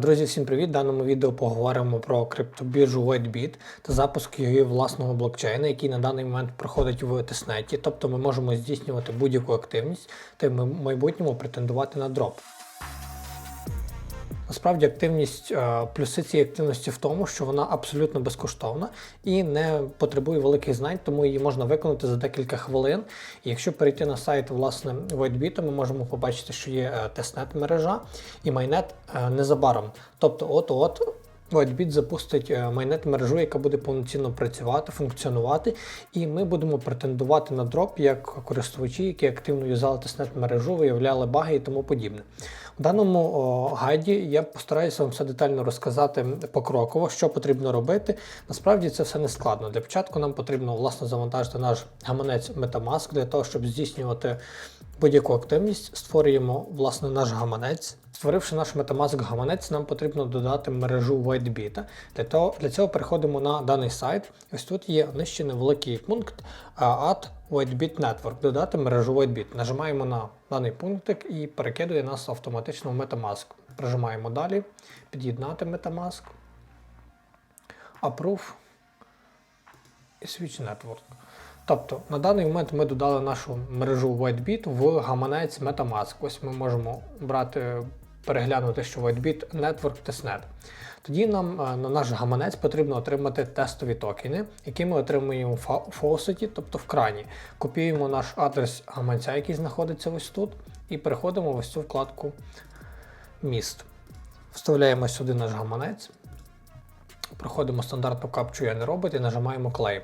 Друзі, всім привіт! В даному відео поговоримо про криптобіржу WhiteBit та запуск її власного блокчейна, який на даний момент проходить в тестнеті. Тобто ми можемо здійснювати будь-яку активність та в майбутньому претендувати на дроп. Насправді активність, е, плюси цієї активності в тому, що вона абсолютно безкоштовна і не потребує великих знань, тому її можна виконати за декілька хвилин. І якщо перейти на сайт власне WhiteBit, ми можемо побачити, що є е, тестнет мережа і майнет е, незабаром. Тобто, от-от. WhiteBit запустить майнет мережу, яка буде повноцінно працювати, функціонувати, і ми будемо претендувати на дроп як користувачі, які активно юзали тестнет мережу, виявляли баги і тому подібне. В даному о, гайді я постараюся вам все детально розказати покроково, що потрібно робити. Насправді це все не складно. Для початку нам потрібно власне завантажити наш гаманець Metamask для того, щоб здійснювати будь-яку активність. Створюємо власне наш гаманець. Створивши наш Metamask гаманець, нам потрібно додати мережу WhiteBit. Для цього переходимо на даний сайт. Ось тут є нижче невеликий пункт Add WhiteBit Network, додати мережу WhiteBit. Нажимаємо на даний пунктик і перекидує нас автоматично в Metamask. Прижимаємо далі, під'єднати Metamask, Approve і Switch Network. Тобто на даний момент ми додали нашу мережу WhiteBit в гаманець Metamask. Ось ми можемо брати, переглянути, що WhiteBit Network Testnet. Тоді нам е, на наш гаманець потрібно отримати тестові токени, які ми отримуємо в фаусеті, тобто в крані. Копіюємо наш адрес гаманця, який знаходиться ось тут, і переходимо в ось цю вкладку Міст. Вставляємо сюди наш гаманець, проходимо стандартну капчу Я не робот і нажимаємо Claim.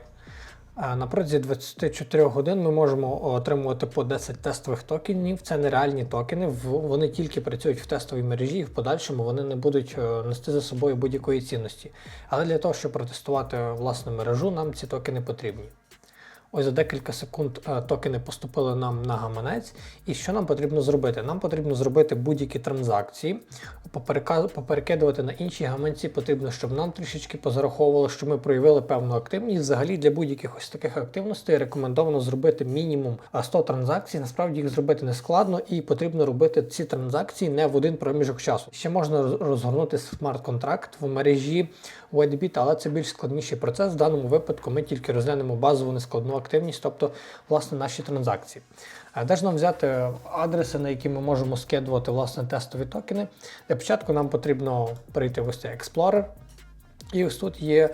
На протязі 24 годин ми можемо отримувати по 10 тестових токенів. Це нереальні токени, вони тільки працюють в тестовій мережі і в подальшому вони не будуть е, нести за собою будь-якої цінності. Але для того, щоб протестувати власну мережу, нам ці токени потрібні. Ось за декілька секунд е, токени поступили нам на гаманець. І що нам потрібно зробити? Нам потрібно зробити будь-які транзакції, поперекидувати на інші гаманці. Потрібно, щоб нам трішечки позараховувало, що ми проявили певну активність. Взагалі для будь-яких ось таких активностей рекомендовано зробити мінімум 100 транзакцій. Насправді їх зробити не складно, і потрібно робити ці транзакції не в один проміжок часу. Ще можна розгорнути смарт-контракт в мережі WhiteBit, але це більш складніший процес. В даному випадку ми тільки розглянемо базову нескладну активність, тобто власне наші транзакції. Де ж нам взяти адреси, на які ми можемо скидувати власне тестові токени? Для початку нам потрібно перейти в ось цей Explorer. І ось тут є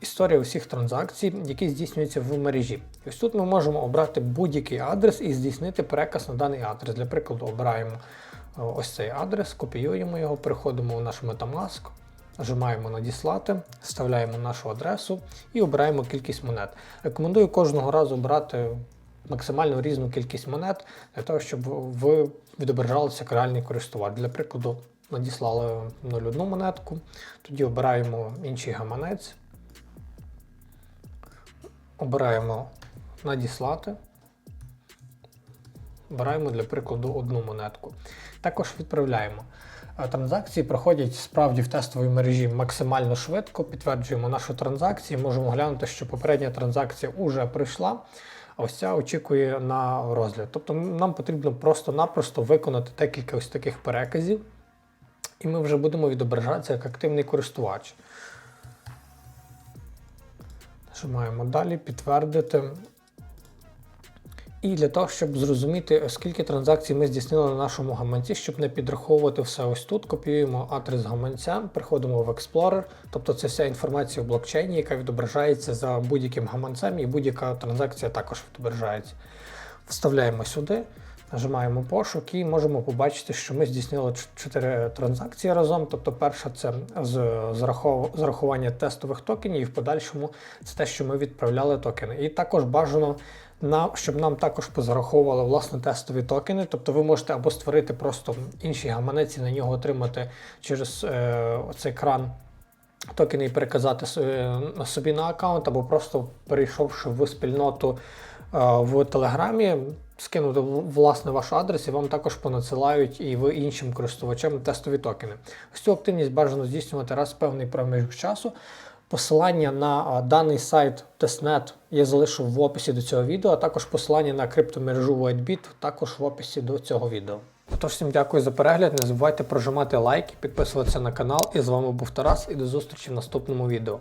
історія усіх транзакцій, які здійснюються в мережі. І ось тут ми можемо обрати будь-який адрес і здійснити переказ на даний адрес. Для прикладу, обираємо ось цей адрес, копіюємо його, переходимо в наш Metamask. Нажимаємо надіслати, вставляємо нашу адресу і обираємо кількість монет. Рекомендую кожного разу брати максимально різну кількість монет для того, щоб ви відображалися як реальний користувач. Для прикладу, надіслали 0,1 монетку, тоді обираємо інший гаманець, обираємо надіслати. Обираємо для прикладу одну монетку. Також відправляємо. Транзакції проходять справді в тестовій мережі максимально швидко. Підтверджуємо нашу транзакцію. Можемо глянути, що попередня транзакція вже прийшла, а ось ця очікує на розгляд. Тобто нам потрібно просто-напросто виконати декілька ось таких переказів, і ми вже будемо відображатися як активний користувач. Нажимаємо далі, підтвердити. І для того, щоб зрозуміти, скільки транзакцій ми здійснили на нашому гаманці, щоб не підраховувати все ось тут, копіюємо адрес гаманця, приходимо в Explorer, тобто це вся інформація в блокчейні, яка відображається за будь-яким гаманцем, і будь-яка транзакція також відображається. Вставляємо сюди, нажимаємо пошук і можемо побачити, що ми здійснили 4 транзакції разом. Тобто, перша це зарахування тестових токенів, і в подальшому це те, що ми відправляли токени. І також бажано на, щоб нам також позараховували власне тестові токени. Тобто ви можете або створити просто інший гаманець і на нього отримати через е, цей кран токени і переказати е, собі на аккаунт, або просто перейшовши в спільноту е, в Телеграмі, скинути власне ваш адрес і вам також понадсилають і ви іншим користувачам тестові токени. Ось цю активність бажано здійснювати раз в певний проміжок часу. Посилання на даний сайт Testnet я залишу в описі до цього відео, а також посилання на криптомережу WhiteBit також в описі до цього відео. Тож всім дякую за перегляд. Не забувайте прожимати лайки, підписуватися на канал. І з вами був Тарас і до зустрічі в наступному відео.